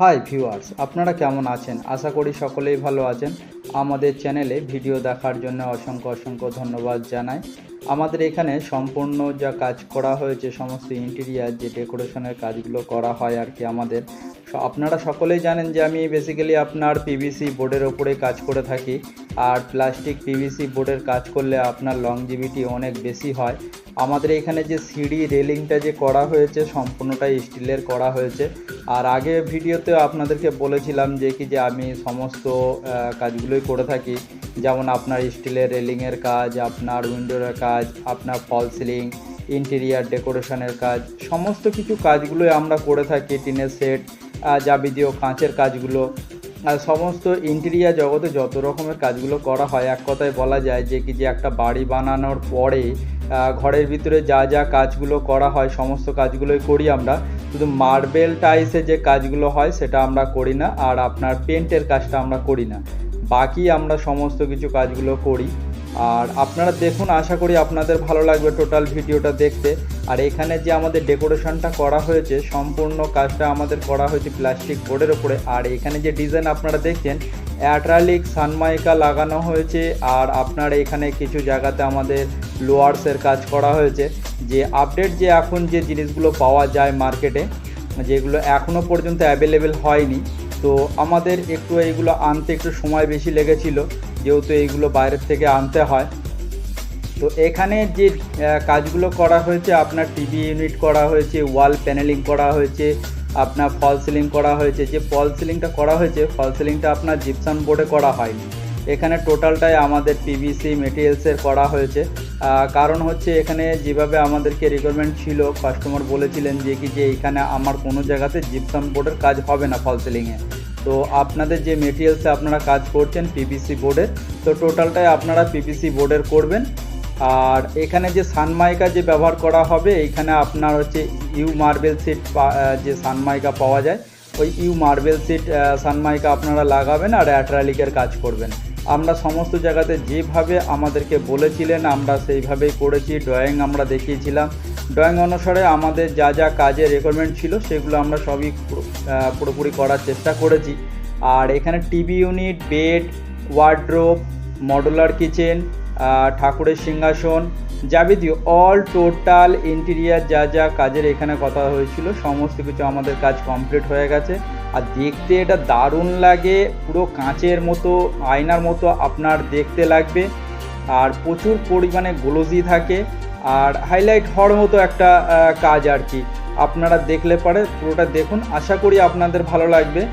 Hi viewers আপনারা কেমন আছেন? আশা করি সকলেই ভালো আছেন। আমাদের চ্যানেলে ভিডিও দেখার জন্য অসংখ্য অসংখ্য ধন্যবাদ জানাই। আমাদের এখানে সম্পূর্ণ যা কাজ করা হয়েছে, সমস্ত ইন্টেরিয়ার যে ডেকোরেশনের কাজগুলো করা হয় আর কি আমাদের আপনারা সকলেই জানেন যে আমি বেসিক্যালি আপনার পিভিসি বোর্ডের ওপরে কাজ করে থাকি। আর প্লাস্টিক পিভিসি বোর্ডের কাজ করলে আপনার লংজিভিটি অনেক বেশি হয়। আমাদের এখানে যে সিঁড়ি, রেলিংটা যে করা হয়েছে সম্পূর্ণটাই স্টিলের করা হয়েছে। আর আগে ভিডিওতে আপনাদেরকে বলেছিলাম যে কি যে আমি সমস্ত কাজগুলোই করে থাকি। যেমন আপনার স্টিলের রেলিংয়ের কাজ, আপনার উইন্ডোর কাজ, আপনার ফল সিলিং, ইন্টেরিয়ার ডেকোরেশনের কাজ, সমস্ত কিছু কাজগুলোই আমরা করে থাকি, টিনের সেট যাবতীয় কাঁচের কাজগুলো। সমস্ত ইন্টেরিয়ার জগতে যত রকমের কাজগুলো করা হয়, এক কথায় বলা যায় যে কি যে একটা বাড়ি বানানোর পরে ঘরের ভিতরে যা যা কাজগুলো করা হয়, সমস্ত কাজগুলোই করি আমরা। শুধু মার্বেল টাইসে যে কাজগুলো হয়, সেটা আমরা করি না, আর আপনার পেন্টের কাজটা আমরা করি না। বাকি আমরা সমস্ত কিছু কাজগুলো করি। আর আপনারা দেখুন, আশা করি আপনাদের ভালো লাগবে টোটাল ভিডিওটা দেখতে। আর এখানে যে আমাদের ডেকোরেশনটা করা হয়েছে, সম্পূর্ণ কাজটা আমাদের করা হয়েছে প্লাস্টিক বোর্ডের ওপরে আর এখানে যে ডিজাইন আপনারা দেখছেন অ্যাট্রালিক সানমাইকা লাগানো হয়েছে। আর আপনার এখানে কিছু জায়গাতে আমাদের লোয়ার্সের কাজ করা হয়েছে। যে আপডেট যে এখন যে জিনিসগুলো পাওয়া যায় মার্কেটে যেগুলো এখনও পর্যন্ত অ্যাভেলেবেল হয়নি, তো আমাদের একটু এইগুলো আনতে একটু সময় বেশি লেগেছিল। যেহেতু এইগুলো বাইরের থেকে আনতে হয়। তো এখানে যে কাজগুলো করা হয়েছে, আপনার টিভি ইউনিট করা হয়েছে ওয়াল প্যানেলিং করা হয়েছে, আপনার ফল সিলিং করা হয়েছে, যে ফল সিলিংটা করা হয়েছে ফল সিলিংটা আপনার জিপসান বোর্ডে করা হয়নি। এখানে টোটালটাই আমাদের পিভিসি মেটেরিয়ালসের করা হয়েছে। কারণ হচ্ছে এখানে যেভাবে আমাদেরকে রিকোয়ারমেন্ট ছিল কাস্টমার বলেছিলেন যে কি, যে এখানে আমার কোনো জায়গাতে জিপসাম বোর্ডের কাজ হবে না ফল সিলিংয়ে তো আপনাদের যে মেটেরিয়ালসে আপনারা কাজ করছেন পিভিসি বোর্ডের তো টোটালটাই আপনারা পিভিসি বোর্ডের করবেন। আর এখানে যে সানমাইকা যে ব্যবহার করা হবে, এখানে আপনার হচ্ছে ইউ মার্বেল সিট যে সানমাইকা পাওয়া যায়, ওই ইউ মার্বেল সিট সানমাইকা আপনারা লাগাবেন আর অ্যাট্রালিকের কাজ করবেন। আমরা সমস্ত জায়গাতে যেভাবে আমাদেরকে বলেছিলেন, আমরা সেইভাবেই করেছি ড্রয়িং আমরা দেখিয়েছিলাম। ড্রয়িং অনুসারে আমাদের যা যা কাজের রেকোয়ারমেন্ট ছিল, সেগুলো আমরা সবই পুরোপুরি করার চেষ্টা করেছি। আর এখানে TV unit bed wardrobe modular kitchen ঠাকুরের সিংহাসন যাবতীয় অল টোটাল ইন্টেরিয়ার যা যা কাজের এখানে কথা হয়েছিল, সমস্ত কিছু আমাদের কাজ কমপ্লিট হয়ে গেছে। আর দেখতে এটা দারুণ লাগে, পুরো কাঁচের মতো, আয়নার মতো আপনার দেখতে লাগবে। আর প্রচুর পরিমাণে গ্লোজি থাকে। আর হাইলাইট হওয়ার মতো একটা কাজ আর কি। আপনারা দেখলে পরে পুরোটা দেখুন। আশা করি আপনাদের ভালো লাগবে।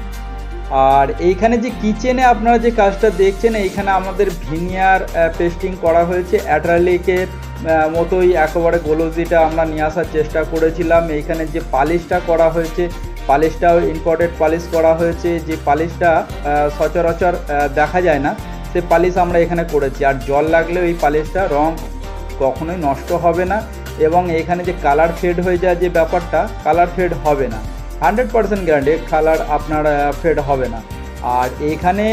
আর এইখানে যে কিচেনে আপনারা যে কাজটা দেখছেন, এইখানে আমাদের ভিনিয়ার পেস্টিং করা হয়েছে। অ্যাট্রালিকের মতোই একেবারে গোলজিটা আমরা নিয়ে আসার চেষ্টা করেছিলাম। এইখানে যে পালিশটা করা হয়েছে, পালিশটাও ইম্পর্টেন্ট পালিশ করা হয়েছে। যে পালিশটা সচরাচর দেখা যায় না, সে পালিশ আমরা এখানে করেছি। আর জল লাগলে ওই পালিশটা রং কখনোই নষ্ট হবে না। এবং এখানে যে কালার ফেড হয়ে যায় যে ব্যাপারটা কালার ফেড হবে না। হান্ড্রেড পার্সেন্ট গ্যারান্টি কালার আপনার ফেড হবে না। আর এখানে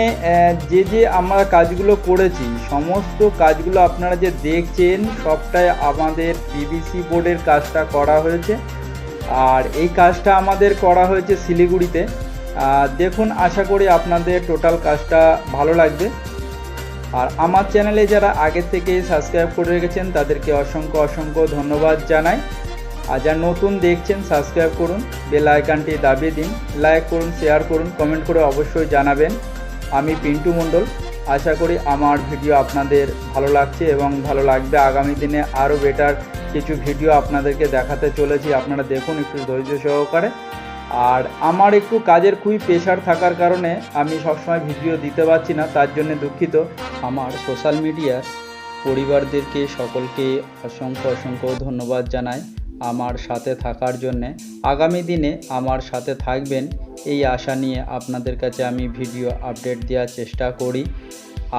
যে যে আমরা কাজগুলো করেছি, সমস্ত কাজগুলো আপনারা যে দেখছেন, সবটাই আমাদের পিভিসি বোর্ডের কাজটা করা হয়েছে। আর এই কাজটা আমাদের করা হয়েছে শিলিগুড়িতে। দেখুন, আশা করি আপনাদের টোটাল কাজটা ভালো লাগবে। আর আমার চ্যানেলে যারা আগে থেকে সাবস্ক্রাইব করে রেখেছেন, তাদেরকে অসংখ্য অসংখ্য ধন্যবাদ জানাই। আর যারা নতুন দেখছেন সাবস্ক্রাইব করুন বেল আইকনটি দাবিয়ে দিন লাইক করুন শেয়ার করুন কমেন্ট করে অবশ্যই জানাবেন। আমি পিন্টু মণ্ডল, আশা করি আমার ভিডিও আপনাদের ভালো লাগছে এবং ভালো লাগবে। আগামী দিনে আরও বেটার কিছু ভিডিও আপনাদেরকে দেখাতে চলেছি। আপনারা দেখুন একটু ধৈর্য সহকারে। আর আমার একটু কাজের খুবই প্রেশার থাকার কারণে আমি সবসময় ভিডিও দিতে পারছি না, তার জন্য দুঃখিত। আমার সোশ্যাল মিডিয়ার পরিবারদেরকে সকলকে অসংখ্য অসংখ্য ধন্যবাদ জানাই। আমার সাথে থাকার জন্যে আগামী দিনে আমার সাথে থাকবেন এই আশা নিয়ে আপনাদের কাছে আমি ভিডিও আপডেট দেওয়ার চেষ্টা করি।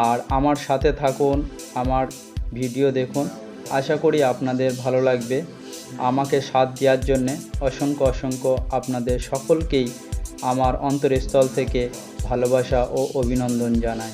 আর আমার সাথে থাকুন, আমার ভিডিও দেখুন। আশা করি আপনাদের ভালো লাগবে। আমাকে সাথ দেওয়ার জন্যে অসংখ্য অসংখ্য আপনাদের সকলকেই আমার অন্তরস্থল থেকে ভালোবাসা ও অভিনন্দন জানাই।